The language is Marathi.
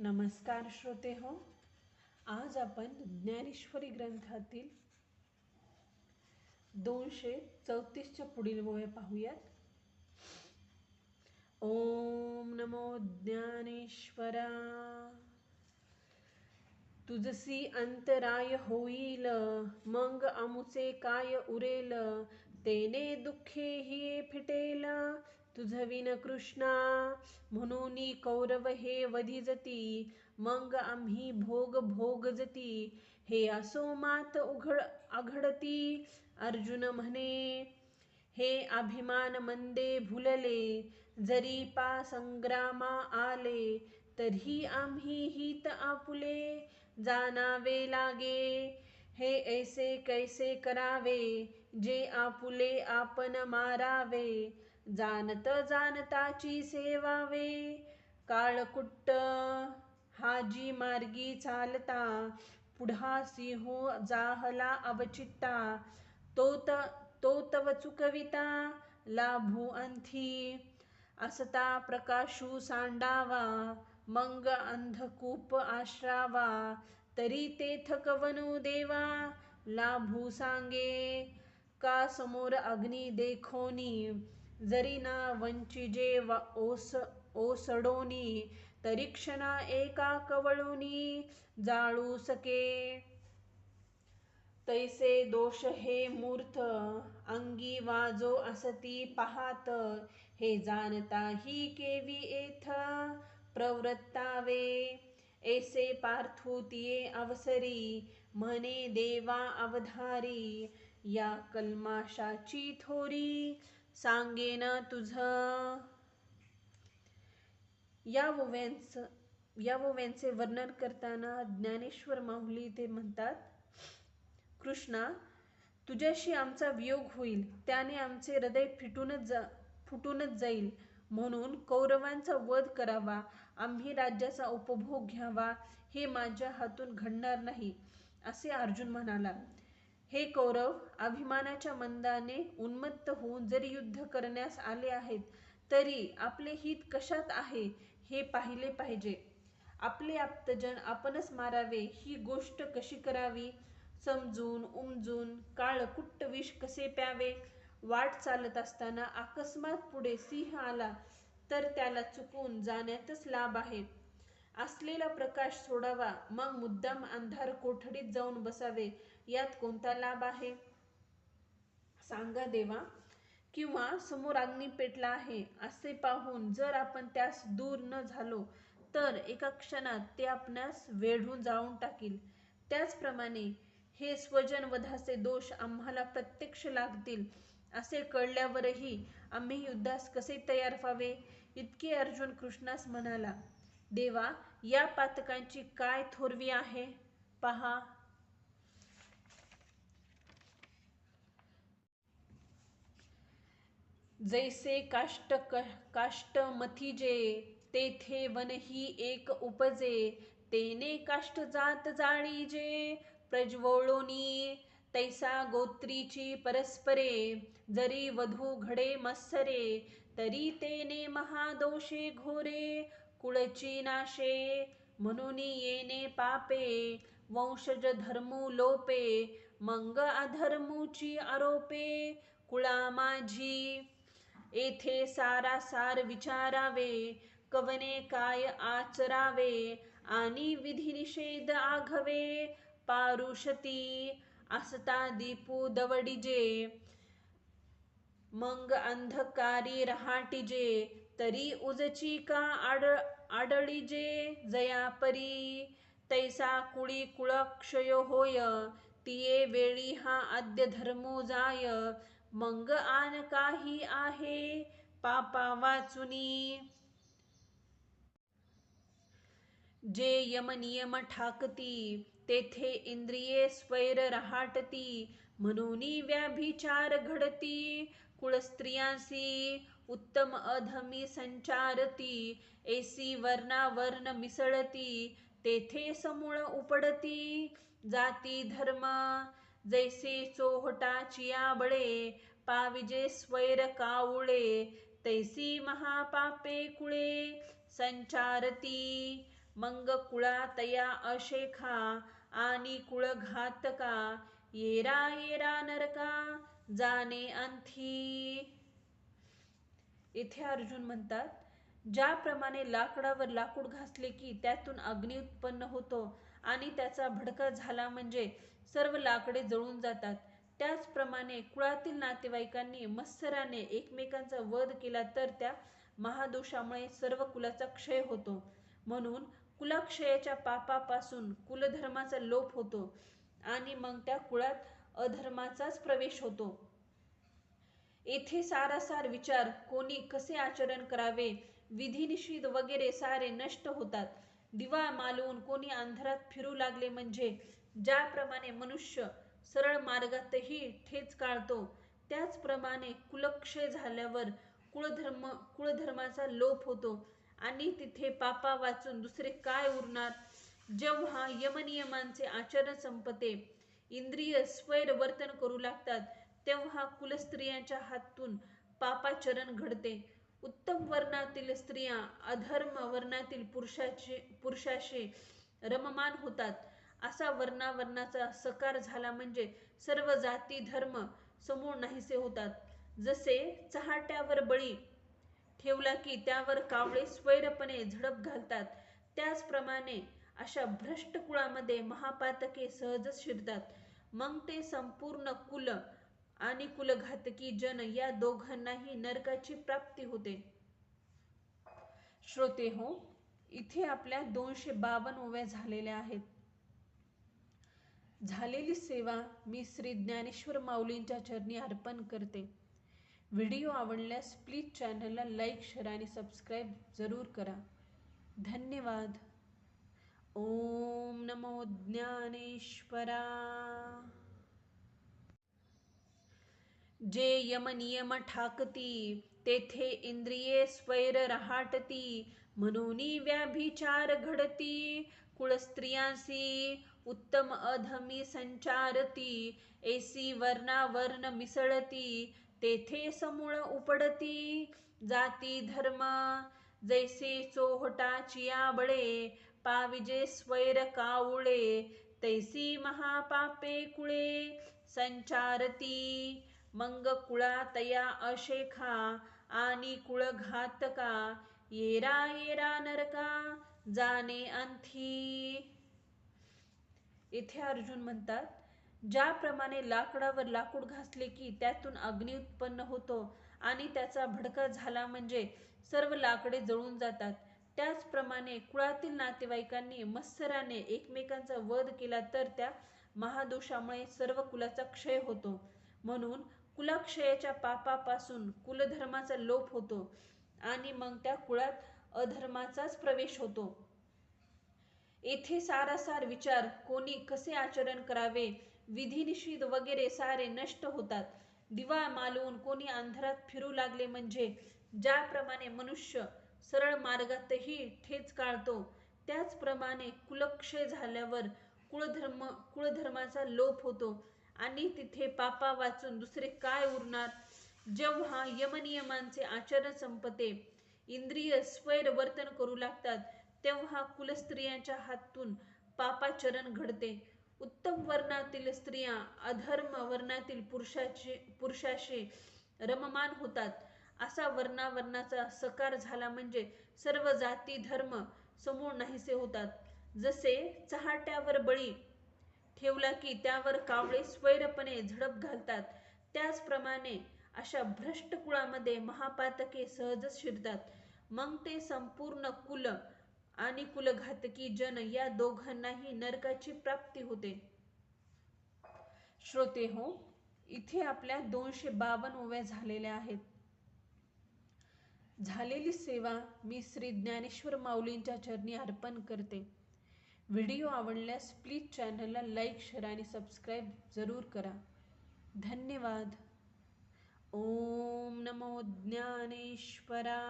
नमस्कार श्रोते हो आज आपण ज्ञानेश्वरी ग्रंथातील दोनशे चौतीसच्या पुढील वय पाहूयात. ओम नमो ज्ञानेश्वरा. तुझसी अंतराय होईल मग आमुचे काय उरेल तेने दुःखे ही फिटेल तुझविन कृष्णा म्हणून कौरव हे वधिजती मग आम्ही भोग भोगजती हे असो मात उघड अघडती अर्जुन म्हणे. हे अभिमान मंदे भुलले जरी पा संग्रामा आले तरी आम्ही हित आपुले. जानावे लागे हे ऐसे कैसे करावे जे आपुले आपण मारावे. जाणत जाणताची सेवावे. काळकुट्ट हाजी मार्गी चालता. पुढा सिंहो जाहला अवचित्ता तो तो तव चुकविता. लाभू अंथी असता प्रकाशू सांडावा. मंग अंधकूप आश्रावा. तरी ते थकवनू देवा. लाभू सांगे. का समोर अग्नी देखोनी? जरी ना वंचिजे ओस ओसडोनी तरी क्षणा एका कवळोनी जाळू सके. तैसे दोष हे मूर्थ अंगी वाजो असती पाहात. हे जाणता ही केवी एथ प्रवृत्तावे. ऐसे पार्थुतीये अवसरी म्हणे देवा अवधारी. या कलमाशाची थोरी सांगेन तुझ. या ओव्यांचं या ओव्यांचे वर्णन करताना ज्ञानेश्वर माहुली ते म्हणतात कृष्णा तुझ्याशी आमचा वियोग होईल. त्याने आमचे हृदय फिटूनच जा फुटूनच जाईल. म्हणून कौरवांचा वध करावा. आम्ही राज्याचा उपभोग घ्यावा. हे माझ्या हातून घडणार नाही असे अर्जुन म्हणाला. हे कौरव अभिमानाच्या मंदाने उन्मत्त होऊन जरी युद्ध करण्यास आले आहेत तरी आपले हित कशात आहे हे पाहिले पाहिजे. आपले आप्तजन आपणच मारावे ही गोष्ट कशी करावी? समजून उमजून काळकुट्ट विष कसे प्यावे? वाट चालत असताना अकस्मात पुढे सिंह आला तर त्याला चुकून जाण्यातच लाभ आहे. असलेला प्रकाश सोडावा मग मुद्दाम अंधार कोठडीत जाऊन बसावे यात कोणता लाभ आहे? सांगा देवा. किंवा समोर अग्नी पेटला आहे असे पाहून जर आपण त्यास दूर न झालो तर एका क्षणात ते आपणास वेढून जाऊन टाकील. त्याचप्रमाणे हे स्वजन वधाचे दोष आम्हाला प्रत्यक्ष लागतील असे कळल्यावरही आम्ही युद्धास कसे तयार व्हावे? इतके अर्जुन कृष्णास म्हणाला देवा या पातकांची काय थोरवी आहे? पहा जैसे काष्ट काष्ट मथिजे तेथे वनही एक उपजे तेने काष्ट जात जाळीजे प्रज्वळोनी तैसा गोत्रीची परस्परे जरी वधू घडे मत्सरे तरी तेने महादोषे घोरे कुळची नाशे म्हणून येणे पापे वंशज धर्मू लोपे मंग अधर्मूची आरोपे कुळा माझी येथे सारासार विचारावे कवने काय आचरावे आणि विधी निषेध आघवे. पारुषती असता दीपू दवडिजे मग अंधकारी रहाटिजे तरी उजची का आड आडळीजे जयापरी तैसा कुळी कुळक्षय होय तिये वेळी हा आद्य धर्मो जाय मंग आन काही आहे पापा वाचुनी. जे यम नियम ठाकती तेथे इंद्रिये स्वैर रहाटती म्हणून व्याभिचार घडती. कुळस्त्रियांसी उत्तम अधमी संचारती ऐसी वर्णावर्ण मिसळती तेथे समूळ उपडती. जाती धर्म जैसे चोहटाचिया बळे पाविजे स्वैर कावुळे तैसी महापापे कुळे। संचारती मंग कुळा तया अशेखा आणि कुळघातका येरा येरा नरका जाने अंथी इथे अर्जुन म्हणतात ज्याप्रमाणे लाकडावर लाकूड घासले की त्यातून अग्नी उत्पन्न होतो आणि त्याचा भडका झाला म्हणजे सर्व लाकडे जळून जातात. त्याचप्रमाणे कुळातील नातेवाईकांनी मत्सराने एकमेकांचा वध केला तर त्या महादोषामुळे सर्व कुलाचा क्षय होतो. म्हणून कुलाक्षयाच्या पापापासून कुलधर्माचा लोप होतो आणि मग त्या कुळात अधर्माचाच प्रवेश होतो. येथे सारासार विचार कोणी कसे आचरण करावे? विधिनिषेध वगैरे सारे नष्ट होतात. दिवा मालवून कोणी अंधारात फिरू लागले म्हणजे ज्याप्रमाणे मनुष्य सरळ मार्गातही ठेच काढतो त्याचप्रमाणे कुलक्षय झाल्यावर कुळधर्म कुळधर्माचा लोप होतो आणि तिथे पापा वाचून दुसरे काय उरणार? जेव्हा यमनियमांचे आचरण संपते इंद्रिय स्वैर वर्तन करू लागतात तेव्हा कुलस्त्रियांच्या हातून पापाचरण घडते. उत्तम वर्णातील स्त्रिया अधर्म वर्णातील पुरुषाचे पुरुषाशी रममान होतात. असा वर्णावर्णाचा सकार झाला म्हणजे सर्व जाती धर्म समूळ नाहीसे होतात. जसे चहाट्यावर बळी ठेवला की त्यावर कावळे स्वैरपणे झडप घालतात त्याचप्रमाणे अशा भ्रष्ट कुळामध्ये महापातके सहजच शिरतात. मग ते संपूर्ण कुल आणि कुलघातकी जन या दोघांनाही नरकाची प्राप्ती होते. श्रोते हो इथे आपल्या दोनशे बावन ओव्या झालेल्या आहेत. झालेली सेवा मी श्री ज्ञानेश्वर माऊलींच्या चरणी अर्पण करते. व्हिडिओ आवडल्यास प्लीज चॅनलला लाईक शेअर आणि सबस्क्राईब जरूर करा. धन्यवाद. ओम नमो ज्ञानेश्वरा. जे यमनियम ठाकती तेथे इंद्रिये स्वैर रहाटती म्हणून व्याभिचार घडती. कुळस्त्रियांसी उत्तम अधमी संचारती एसी वर्णावर्ण मिसळती तेथे समूळ उपडती जाती धर्म जैसे चोहटाचिया बळे पाविजे स्वैर कावळे तैसी महापापे कुळे संचारती मंग कुळा तया अशेखा आणि कुळघातका येरा येरा नरका जाणे अंथी इथे अर्जुन म्हणतात ज्याप्रमाणे लाकडावर लाकूड घासले की त्यातून अग्नी उत्पन्न होतो आणि त्याचा भडका झाला म्हणजे सर्व लाकडे जळून जातात. त्याचप्रमाणे कुळातील नातेवाईकांनी मत्सराने एकमेकांचा वध केला तर त्या महादोषामुळे सर्व कुलाचा क्षय होतो. म्हणून कुलाक्षयाच्या पापापासून कुलधर्माचा लोप होतो आणि मग त्या कुळात अधर्माचाच प्रवेश होतो. येथे सारासार विचार कोणी कसे आचरण करावे विधिनिषेध वगैरे सारे नष्ट होतात. दिवा मालवून कोणी अंधारात फिरू लागले म्हणजे ज्याप्रमाणे मनुष्य सरळ मार्गातही ठेच काढतो त्याचप्रमाणे कुलक्षय झाल्यावर कुळधर्म कुळधर्माचा लोप होतो आणि तिथे पापा वाचून दुसरे काय उरणार? जेव्हा यमनियमांचे आचरण संपते इंद्रिय स्वैर वर्तन करू लागतात तेव्हा कुलस्त्रियांच्या हातून पापाचरण घडते. उत्तम वर्णातील स्त्रिया अधर्म वर्णातील पुरुषाचे पुरुषाशी रममान होतात. असा वर्णावर्णाचा सकार झाला म्हणजे सर्व जाती धर्म समूळ नाहीसे होतात. जसे चहाट्यावर बळी ठेवला की त्यावर कावळे स्वैरपणे झडप घालतात त्याचप्रमाणे अशा भ्रष्ट कुळामध्ये महापातके सहजच शिरतात. मग ते संपूर्ण कुल आणि कुलघातकी जन या दोघांनाही नरकाची प्राप्ती होते. श्रोते हो इथे आपल्या दोनशे बावन ओव्या झालेल्या आहेत. झालेली सेवा मी श्री ज्ञानेश्वर माऊलींच्या चरणी अर्पण करते. व्हिडिओ आवडल्यास प्लीज चॅनलला लाईक शेअर आणि सबस्क्राईब जरूर करा. धन्यवाद. ओम नमो ज्ञानेश्वरा